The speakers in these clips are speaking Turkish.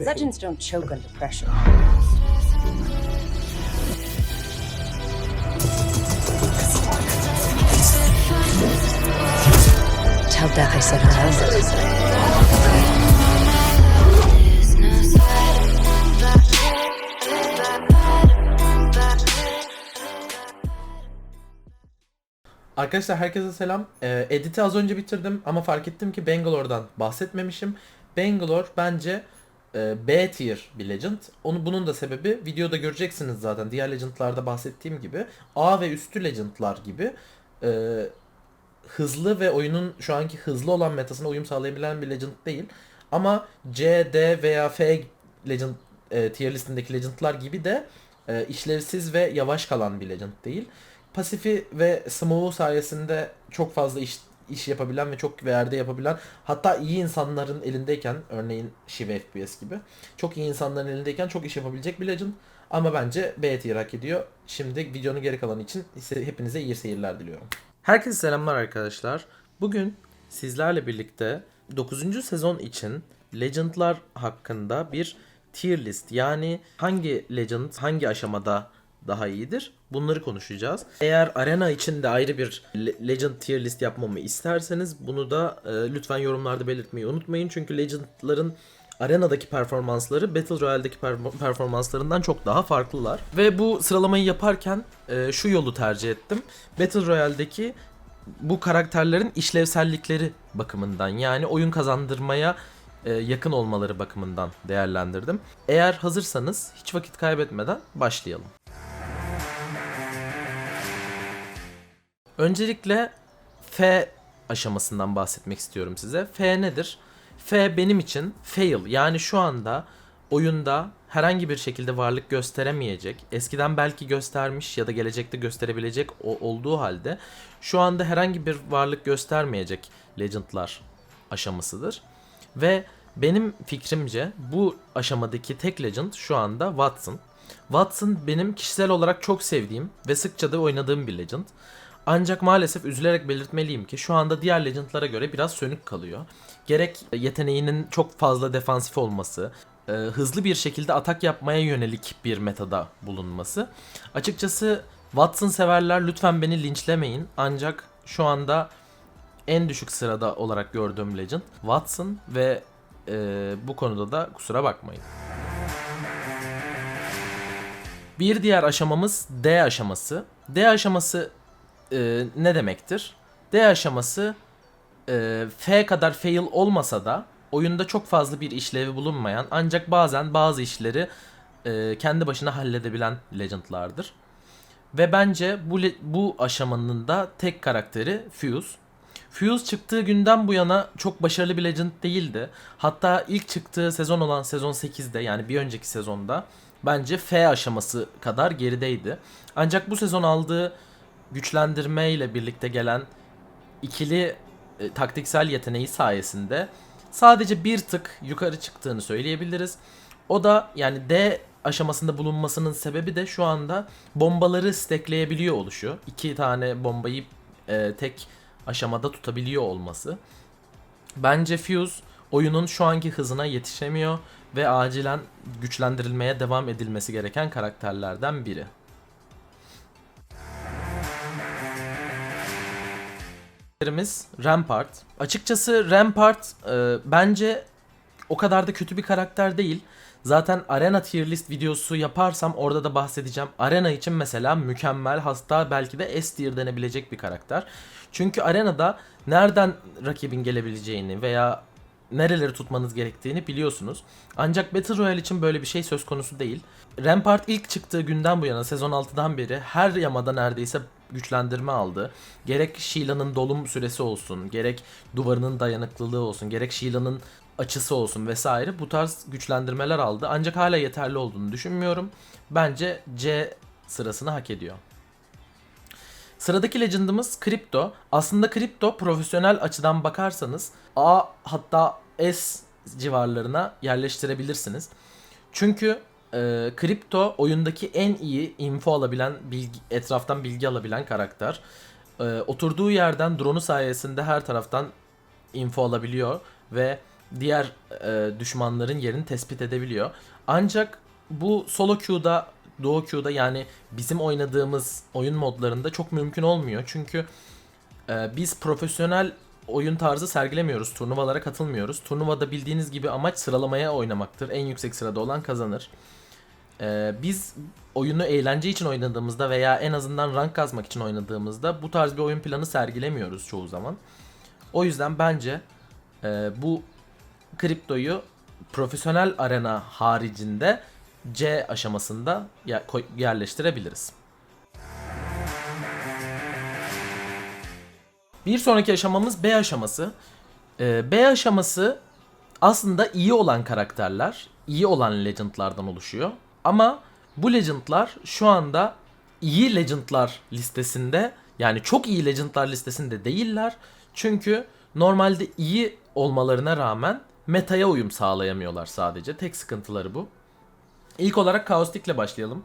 Legends don't choke under pressure. Tell Death I said. Arkadaşlar herkese selam. Ee, edit'i az önce bitirdim ama fark ettim ki Bangalore'dan bahsetmemişim. Bangalore bence e, B tier bir Legend. Onu bunun da sebebi videoda göreceksiniz zaten. Diğer Legend'larda bahsettiğim gibi A ve üstü Legend'lar gibi e, hızlı ve oyunun şu anki hızlı olan metasına uyum sağlayabilen bir Legend değil. Ama C, D veya F Legend e, tier listindeki Legend'lar gibi de e, işlevsiz ve yavaş kalan bir Legend değil. Pasifi ve Smooth'u sayesinde çok fazla iş iş yapabilen ve çok değerde yapabilen hatta iyi insanların elindeyken örneğin Shiva FPS gibi çok iyi insanların elindeyken çok iş yapabilecek bir Legend ama bence B tier hak ediyor. Şimdi videonun geri kalanı için hepinize iyi seyirler diliyorum. Herkese selamlar arkadaşlar. Bugün sizlerle birlikte 9. sezon için Legend'lar hakkında bir tier list yani hangi Legend hangi aşamada daha iyidir bunları konuşacağız. Eğer arena için de ayrı bir Le- Legend tier list yapmamı isterseniz bunu da e, lütfen yorumlarda belirtmeyi unutmayın. Çünkü Legend'ların arenadaki performansları Battle Royale'deki per- performanslarından çok daha farklılar. Ve bu sıralamayı yaparken e, şu yolu tercih ettim. Battle Royale'deki bu karakterlerin işlevsellikleri bakımından yani oyun kazandırmaya e, yakın olmaları bakımından değerlendirdim. Eğer hazırsanız hiç vakit kaybetmeden başlayalım. Öncelikle F aşamasından bahsetmek istiyorum size. F nedir? F benim için fail. Yani şu anda oyunda herhangi bir şekilde varlık gösteremeyecek, eskiden belki göstermiş ya da gelecekte gösterebilecek olduğu halde şu anda herhangi bir varlık göstermeyecek Legend'lar aşamasıdır. Ve benim fikrimce bu aşamadaki tek Legend şu anda Watson. Watson benim kişisel olarak çok sevdiğim ve sıkça da oynadığım bir Legend. Ancak maalesef üzülerek belirtmeliyim ki şu anda diğer Legend'lara göre biraz sönük kalıyor. Gerek yeteneğinin çok fazla defansif olması, e, hızlı bir şekilde atak yapmaya yönelik bir metada bulunması. Açıkçası Watson severler lütfen beni linçlemeyin. Ancak şu anda en düşük sırada olarak gördüğüm Legend Watson ve e, bu konuda da kusura bakmayın. Bir diğer aşamamız D aşaması. D aşaması e, ne demektir? D aşaması e, F kadar fail olmasa da oyunda çok fazla bir işlevi bulunmayan ancak bazen bazı işleri e, kendi başına halledebilen legendlardır. Ve bence bu bu aşamanın da tek karakteri Fuse. Fuse çıktığı günden bu yana çok başarılı bir legend değildi. Hatta ilk çıktığı sezon olan sezon 8'de yani bir önceki sezonda bence F aşaması kadar gerideydi. Ancak bu sezon aldığı güçlendirme ile birlikte gelen ikili e, taktiksel yeteneği sayesinde sadece bir tık yukarı çıktığını söyleyebiliriz. O da yani D aşamasında bulunmasının sebebi de şu anda bombaları stackleyebiliyor oluşu. İki tane bombayı e, tek aşamada tutabiliyor olması. Bence Fuse oyunun şu anki hızına yetişemiyor ve acilen güçlendirilmeye devam edilmesi gereken karakterlerden biri. Karakterimiz Rampart. Açıkçası Rampart e, bence o kadar da kötü bir karakter değil. Zaten Arena tier list videosu yaparsam orada da bahsedeceğim. Arena için mesela mükemmel hatta belki de S tier denebilecek bir karakter. Çünkü Arena'da nereden rakibin gelebileceğini veya nereleri tutmanız gerektiğini biliyorsunuz. Ancak Battle Royale için böyle bir şey söz konusu değil. Rampart ilk çıktığı günden bu yana sezon 6'dan beri her yamada neredeyse güçlendirme aldı. Gerek Sheila'nın dolum süresi olsun, gerek duvarının dayanıklılığı olsun, gerek Sheila'nın açısı olsun vesaire bu tarz güçlendirmeler aldı. Ancak hala yeterli olduğunu düşünmüyorum. Bence C sırasını hak ediyor. Sıradaki legend'ımız Crypto. Aslında Crypto profesyonel açıdan bakarsanız A hatta S civarlarına yerleştirebilirsiniz. Çünkü e, Crypto oyundaki en iyi info alabilen, bilgi, etraftan bilgi alabilen karakter. E, oturduğu yerden drone'u sayesinde her taraftan info alabiliyor ve diğer e, düşmanların yerini tespit edebiliyor. Ancak bu solo queue'da, duo queue'da yani bizim oynadığımız oyun modlarında çok mümkün olmuyor. Çünkü e, biz profesyonel oyun tarzı sergilemiyoruz. Turnuvalara katılmıyoruz. Turnuvada bildiğiniz gibi amaç sıralamaya oynamaktır. En yüksek sırada olan kazanır. E, biz oyunu eğlence için oynadığımızda veya en azından rank kazmak için oynadığımızda bu tarz bir oyun planı sergilemiyoruz çoğu zaman. O yüzden bence e, bu kriptoyu profesyonel arena haricinde C aşamasında yerleştirebiliriz. Bir sonraki aşamamız B aşaması. Ee, B aşaması aslında iyi olan karakterler, iyi olan legendlardan oluşuyor. Ama bu legendlar şu anda iyi legendlar listesinde yani çok iyi legendlar listesinde değiller. Çünkü normalde iyi olmalarına rağmen metaya uyum sağlayamıyorlar sadece. Tek sıkıntıları bu. İlk olarak Kaostik ile başlayalım.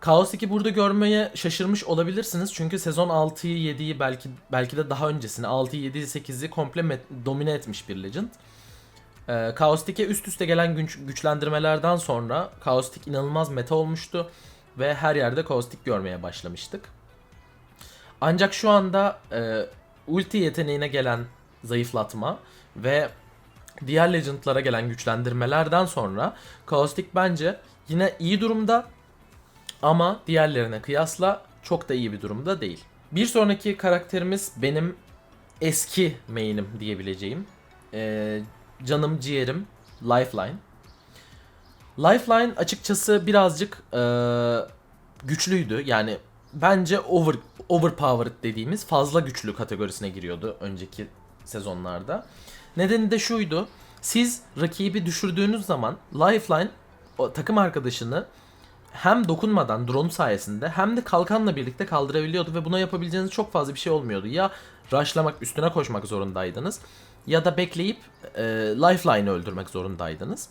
Kaostik'i burada görmeye şaşırmış olabilirsiniz. Çünkü sezon 6'yı 7'yi belki belki de daha öncesini 6'yı 7'yi 8'i komple domine etmiş bir Legend. Ee, Kaostik'e üst üste gelen güç- güçlendirmelerden sonra Kaostik inanılmaz meta olmuştu ve her yerde Kaostik görmeye başlamıştık. Ancak şu anda e, ulti yeteneğine gelen zayıflatma ve diğer Legend'lara gelen güçlendirmelerden sonra Kaostik bence yine iyi durumda ama diğerlerine kıyasla çok da iyi bir durumda değil. Bir sonraki karakterimiz benim eski main'im diyebileceğim. Ee, canım ciğerim Lifeline. Lifeline açıkçası birazcık ee, güçlüydü. Yani bence over overpowered dediğimiz fazla güçlü kategorisine giriyordu önceki sezonlarda. Nedeni de şuydu. Siz rakibi düşürdüğünüz zaman Lifeline o takım arkadaşını hem dokunmadan drone sayesinde hem de kalkanla birlikte kaldırabiliyordu ve buna yapabileceğiniz çok fazla bir şey olmuyordu. Ya rushlamak üstüne koşmak zorundaydınız ya da bekleyip e, Lifeline'ı öldürmek zorundaydınız.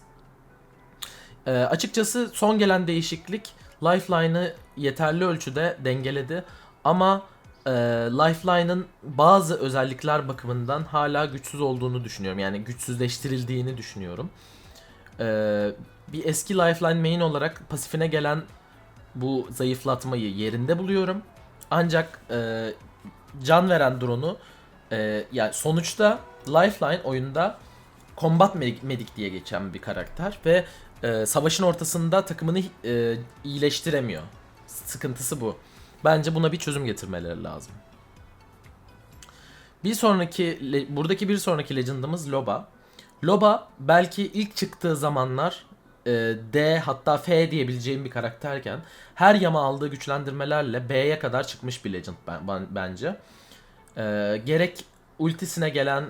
E, açıkçası son gelen değişiklik Lifeline'ı yeterli ölçüde dengeledi ama e, Lifeline'ın bazı özellikler bakımından hala güçsüz olduğunu düşünüyorum. Yani güçsüzleştirildiğini düşünüyorum. E, bir eski Lifeline main olarak pasifine gelen bu zayıflatmayı yerinde buluyorum. Ancak e, can veren drone'u e, yani sonuçta Lifeline oyunda combat medic, diye geçen bir karakter ve e, savaşın ortasında takımını e, iyileştiremiyor. Sıkıntısı bu. Bence buna bir çözüm getirmeleri lazım. Bir sonraki buradaki bir sonraki legend'ımız Loba. Loba belki ilk çıktığı zamanlar e, D hatta F diyebileceğim bir karakterken her yama aldığı güçlendirmelerle B'ye kadar çıkmış bir legend ben, ben- bence. E, gerek ultisine gelen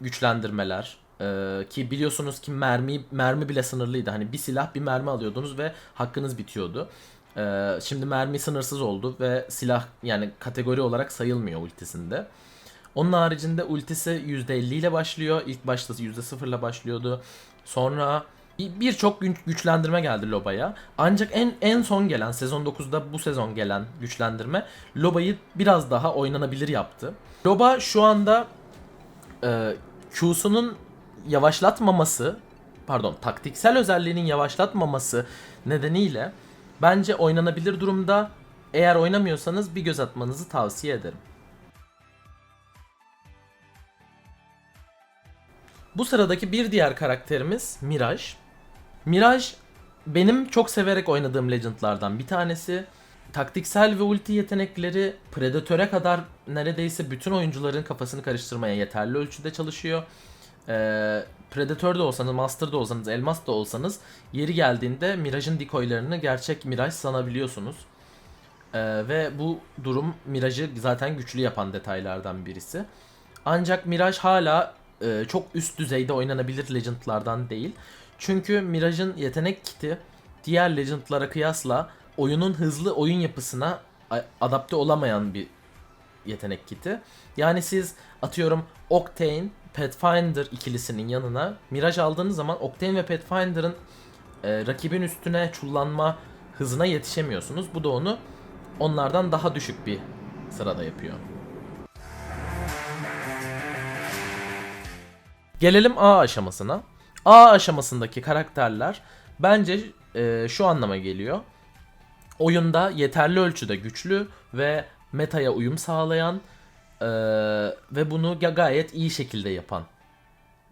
güçlendirmeler e, ki biliyorsunuz ki mermi mermi bile sınırlıydı. Hani bir silah bir mermi alıyordunuz ve hakkınız bitiyordu. E, şimdi mermi sınırsız oldu ve silah yani kategori olarak sayılmıyor ultisinde. Onun haricinde ultisi %50 ile başlıyor. İlk başta %0 ile başlıyordu. Sonra birçok güç- güçlendirme geldi Loba'ya. Ancak en en son gelen sezon 9'da bu sezon gelen güçlendirme Loba'yı biraz daha oynanabilir yaptı. Loba şu anda e, Q'sunun yavaşlatmaması pardon taktiksel özelliğinin yavaşlatmaması nedeniyle bence oynanabilir durumda. Eğer oynamıyorsanız bir göz atmanızı tavsiye ederim. Bu sıradaki bir diğer karakterimiz Mirage. Mirage benim çok severek oynadığım Legend'lardan bir tanesi. Taktiksel ve ulti yetenekleri Predator'e kadar neredeyse bütün oyuncuların kafasını karıştırmaya yeterli ölçüde çalışıyor. Ee, Predator'da olsanız, Master'da olsanız, Elmas da olsanız yeri geldiğinde Mirage'ın decoylarını gerçek Mirage sanabiliyorsunuz. Ee, ve bu durum Mirage'ı zaten güçlü yapan detaylardan birisi. Ancak Mirage hala e, çok üst düzeyde oynanabilir Legend'lardan değil. Çünkü Mirage'ın yetenek kiti diğer Legend'lara kıyasla oyunun hızlı oyun yapısına adapte olamayan bir yetenek kiti. Yani siz atıyorum Octane, Pathfinder ikilisinin yanına Mirage aldığınız zaman Octane ve Pathfinder'ın e, rakibin üstüne çullanma hızına yetişemiyorsunuz. Bu da onu onlardan daha düşük bir sırada yapıyor. Gelelim A aşamasına. A aşamasındaki karakterler bence e, şu anlama geliyor. Oyunda yeterli ölçüde güçlü ve metaya uyum sağlayan e, ve bunu ga- gayet iyi şekilde yapan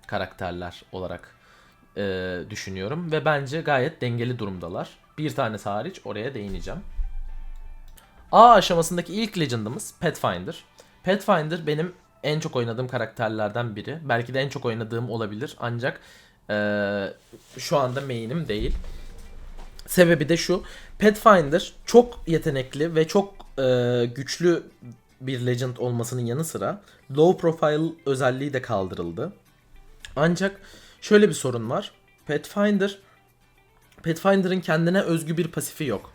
karakterler olarak e, düşünüyorum ve bence gayet dengeli durumdalar. Bir tanesi hariç oraya değineceğim. A aşamasındaki ilk legend'ımız Pathfinder. Pathfinder benim en çok oynadığım karakterlerden biri. Belki de en çok oynadığım olabilir ancak eee, şu anda main'im değil. Sebebi de şu. Pathfinder çok yetenekli ve çok eee, güçlü bir legend olmasının yanı sıra low profile özelliği de kaldırıldı. Ancak şöyle bir sorun var. Pathfinder Pathfinder'ın kendine özgü bir pasifi yok.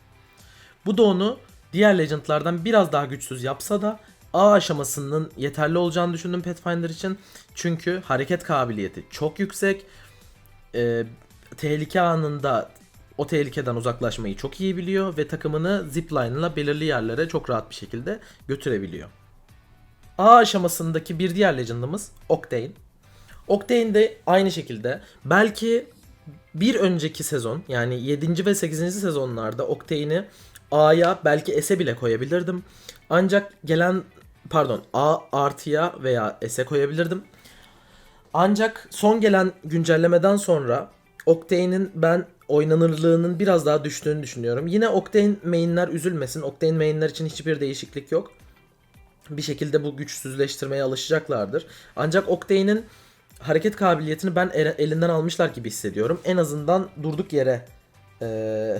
Bu da onu diğer Legend'lardan biraz daha güçsüz yapsa da A aşamasının yeterli olacağını düşündüm Pathfinder için. Çünkü hareket kabiliyeti çok yüksek. Ee, tehlike anında o tehlikeden uzaklaşmayı çok iyi biliyor ve takımını zipline ile belirli yerlere çok rahat bir şekilde götürebiliyor. A aşamasındaki bir diğer Legend'ımız Octane. Octane de aynı şekilde belki bir önceki sezon yani 7. ve 8. sezonlarda Octane'i A'ya belki S'e bile koyabilirdim. Ancak gelen pardon A artıya veya S'e koyabilirdim. Ancak son gelen güncellemeden sonra Octane'in ben oynanırlığının biraz daha düştüğünü düşünüyorum. Yine Octane mainler üzülmesin. Octane mainler için hiçbir değişiklik yok. Bir şekilde bu güçsüzleştirmeye alışacaklardır. Ancak Octane'in hareket kabiliyetini ben elinden almışlar gibi hissediyorum. En azından durduk yere e,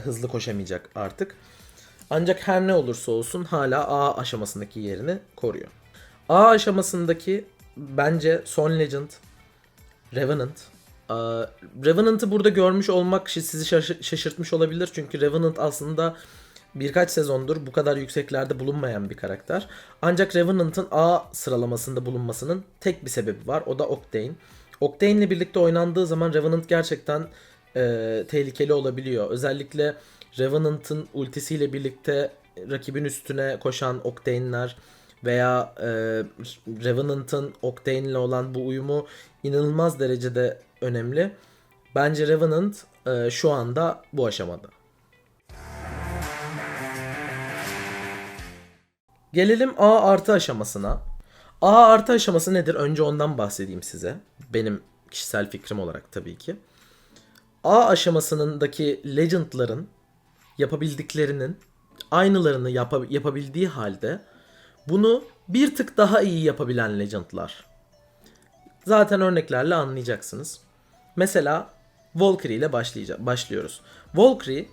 hızlı koşamayacak artık. Ancak her ne olursa olsun hala A aşamasındaki yerini koruyor. A aşamasındaki bence son legend Revenant. Revenant'ı burada görmüş olmak sizi şaşı- şaşırtmış olabilir. Çünkü Revenant aslında birkaç sezondur bu kadar yükseklerde bulunmayan bir karakter. Ancak Revenant'ın A sıralamasında bulunmasının tek bir sebebi var. O da Octane. Octane ile birlikte oynandığı zaman Revenant gerçekten e, tehlikeli olabiliyor. Özellikle Revenant'ın ultisiyle birlikte rakibin üstüne koşan Octane'ler veya e, Revenant'ın Octane ile olan bu uyumu inanılmaz derecede önemli. Bence Revenant e, şu anda bu aşamada. Gelelim A artı aşamasına. A artı aşaması nedir? Önce ondan bahsedeyim size. Benim kişisel fikrim olarak tabii ki. A aşamasındaki legendların yapabildiklerinin aynılarını yapa- yapabildiği halde bunu bir tık daha iyi yapabilen legendlar. Zaten örneklerle anlayacaksınız. Mesela Valkyrie ile başlıyoruz. Valkyrie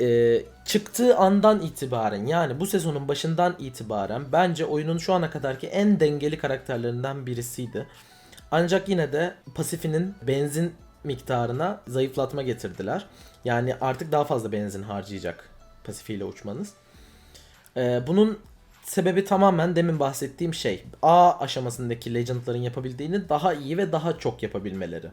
e, çıktığı andan itibaren yani bu sezonun başından itibaren bence oyunun şu ana kadarki en dengeli karakterlerinden birisiydi. Ancak yine de pasifinin benzin miktarına zayıflatma getirdiler. Yani artık daha fazla benzin harcayacak pasifiyle uçmanız. Ee, bunun sebebi tamamen demin bahsettiğim şey. A aşamasındaki legendların yapabildiğini daha iyi ve daha çok yapabilmeleri.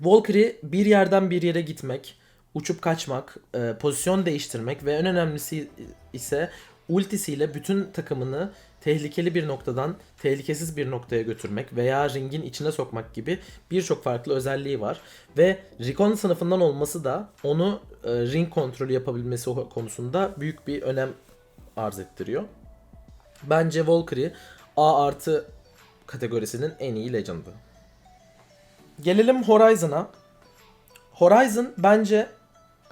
Valkyrie bir yerden bir yere gitmek, uçup kaçmak, e, pozisyon değiştirmek ve en önemlisi ise ultisiyle bütün takımını tehlikeli bir noktadan tehlikesiz bir noktaya götürmek veya ringin içine sokmak gibi birçok farklı özelliği var. Ve Recon sınıfından olması da onu e, ring kontrolü yapabilmesi konusunda büyük bir önem arz ettiriyor. Bence Valkyrie A artı kategorisinin en iyi legend'ı. Gelelim Horizon'a. Horizon bence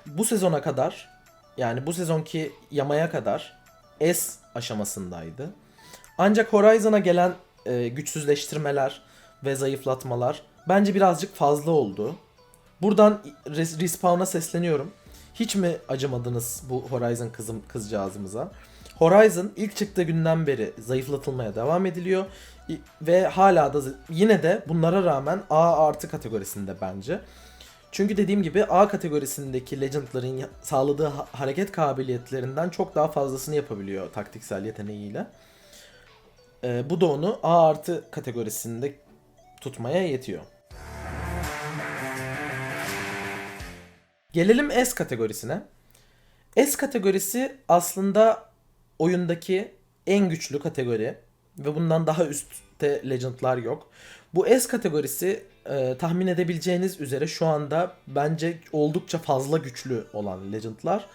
bu sezona kadar yani bu sezonki yamaya kadar S aşamasındaydı. Ancak Horizon'a gelen e, güçsüzleştirmeler ve zayıflatmalar bence birazcık fazla oldu. Buradan Res- Respawn'a sesleniyorum. Hiç mi acımadınız bu Horizon kızım kızcağızımıza? Horizon ilk çıktığı günden beri zayıflatılmaya devam ediliyor ve hala da yine de bunlara rağmen A artı kategorisinde bence. Çünkü dediğim gibi A kategorisindeki Legend'ların sağladığı ha- hareket kabiliyetlerinden çok daha fazlasını yapabiliyor taktiksel yeteneğiyle. Ee, bu da onu A artı kategorisinde tutmaya yetiyor. Gelelim S kategorisine. S kategorisi aslında oyundaki en güçlü kategori ve bundan daha üstte legendlar yok. Bu S kategorisi e, tahmin edebileceğiniz üzere şu anda bence oldukça fazla güçlü olan Legend'lar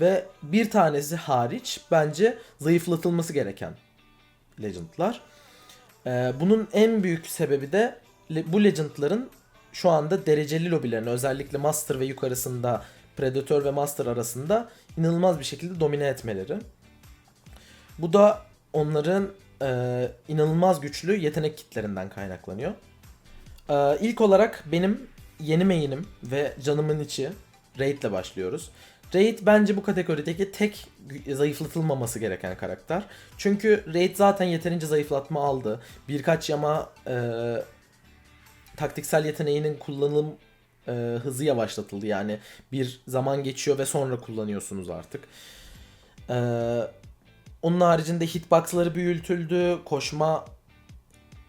ve bir tanesi hariç bence zayıflatılması gereken Legend'lar. E, bunun en büyük sebebi de bu Legend'ların şu anda dereceli lobilerini özellikle Master ve yukarısında Predator ve Master arasında inanılmaz bir şekilde domine etmeleri. Bu da onların e, inanılmaz güçlü yetenek kitlerinden kaynaklanıyor. E, ilk olarak benim yeni main'im ve canımın içi Raid ile başlıyoruz. Raid bence bu kategorideki tek zayıflatılmaması gereken karakter. Çünkü Raid zaten yeterince zayıflatma aldı. Birkaç yama e, taktiksel yeteneğinin kullanım e, hızı yavaşlatıldı. Yani bir zaman geçiyor ve sonra kullanıyorsunuz artık. E, onun haricinde hitboxları büyütüldü. Koşma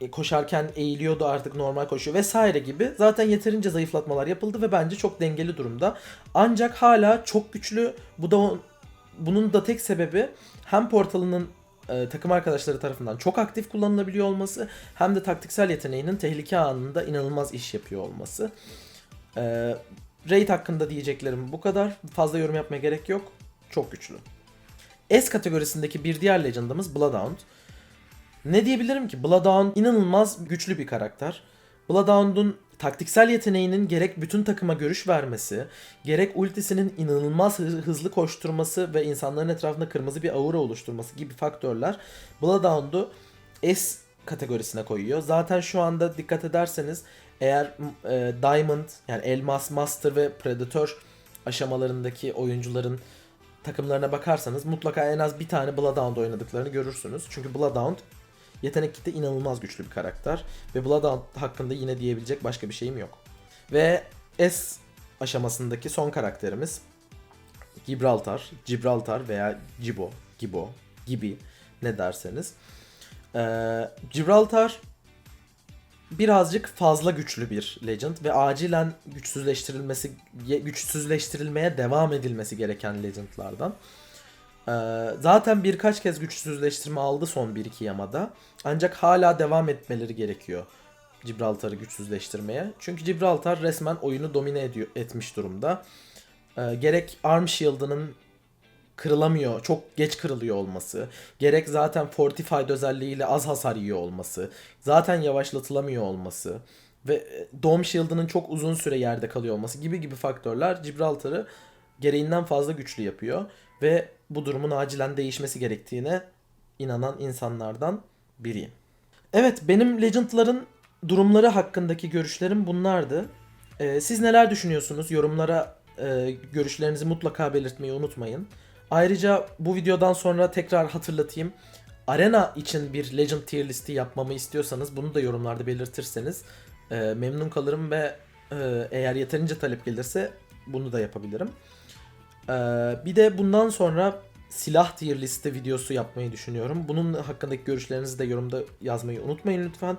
e, koşarken eğiliyordu artık normal koşuyor vesaire gibi. Zaten yeterince zayıflatmalar yapıldı ve bence çok dengeli durumda. Ancak hala çok güçlü. Bu da bunun da tek sebebi hem portalının e, takım arkadaşları tarafından çok aktif kullanılabiliyor olması hem de taktiksel yeteneğinin tehlike anında inanılmaz iş yapıyor olması. E, Raid hakkında diyeceklerim bu kadar. Fazla yorum yapmaya gerek yok. Çok güçlü. S kategorisindeki bir diğer legendımız Bloodhound. Ne diyebilirim ki? Bloodhound inanılmaz güçlü bir karakter. Bloodhound'un taktiksel yeteneğinin gerek bütün takıma görüş vermesi, gerek ultisinin inanılmaz hı- hızlı koşturması ve insanların etrafında kırmızı bir aura oluşturması gibi faktörler Bloodhound'u S kategorisine koyuyor. Zaten şu anda dikkat ederseniz eğer e, Diamond yani Elmas, Master ve Predator aşamalarındaki oyuncuların takımlarına bakarsanız mutlaka en az bir tane Bloodhound oynadıklarını görürsünüz. Çünkü Bloodhound yetenek kitle inanılmaz güçlü bir karakter. Ve Bloodhound hakkında yine diyebilecek başka bir şeyim yok. Ve S aşamasındaki son karakterimiz Gibraltar, Gibraltar veya Gibo, Gibo, gibi ne derseniz. Ee, Gibraltar birazcık fazla güçlü bir legend ve acilen güçsüzleştirilmesi güçsüzleştirilmeye devam edilmesi gereken legendlardan. Ee, zaten birkaç kez güçsüzleştirme aldı son 1-2 yamada. Ancak hala devam etmeleri gerekiyor Gibraltar'ı güçsüzleştirmeye. Çünkü Gibraltar resmen oyunu domine ediyor, etmiş durumda. Ee, gerek Arm Shield'ının kırılamıyor, çok geç kırılıyor olması, gerek zaten Fortified özelliğiyle az hasar yiyor olması, zaten yavaşlatılamıyor olması ve e, Dome Shield'ının çok uzun süre yerde kalıyor olması gibi gibi faktörler Gibraltar'ı gereğinden fazla güçlü yapıyor ve bu durumun acilen değişmesi gerektiğine inanan insanlardan biriyim. Evet benim Legend'ların durumları hakkındaki görüşlerim bunlardı. Ee, siz neler düşünüyorsunuz? Yorumlara e, görüşlerinizi mutlaka belirtmeyi unutmayın. Ayrıca bu videodan sonra tekrar hatırlatayım. Arena için bir Legend tier listi yapmamı istiyorsanız bunu da yorumlarda belirtirseniz e, memnun kalırım ve e, eğer yeterince talep gelirse bunu da yapabilirim. Ee, bir de bundan sonra silah tier liste videosu yapmayı düşünüyorum. Bunun hakkındaki görüşlerinizi de yorumda yazmayı unutmayın lütfen.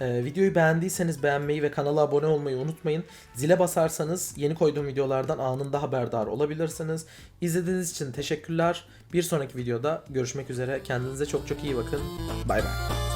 Ee, videoyu beğendiyseniz beğenmeyi ve kanala abone olmayı unutmayın. Zile basarsanız yeni koyduğum videolardan anında haberdar olabilirsiniz. İzlediğiniz için teşekkürler. Bir sonraki videoda görüşmek üzere. Kendinize çok çok iyi bakın. Bay bay.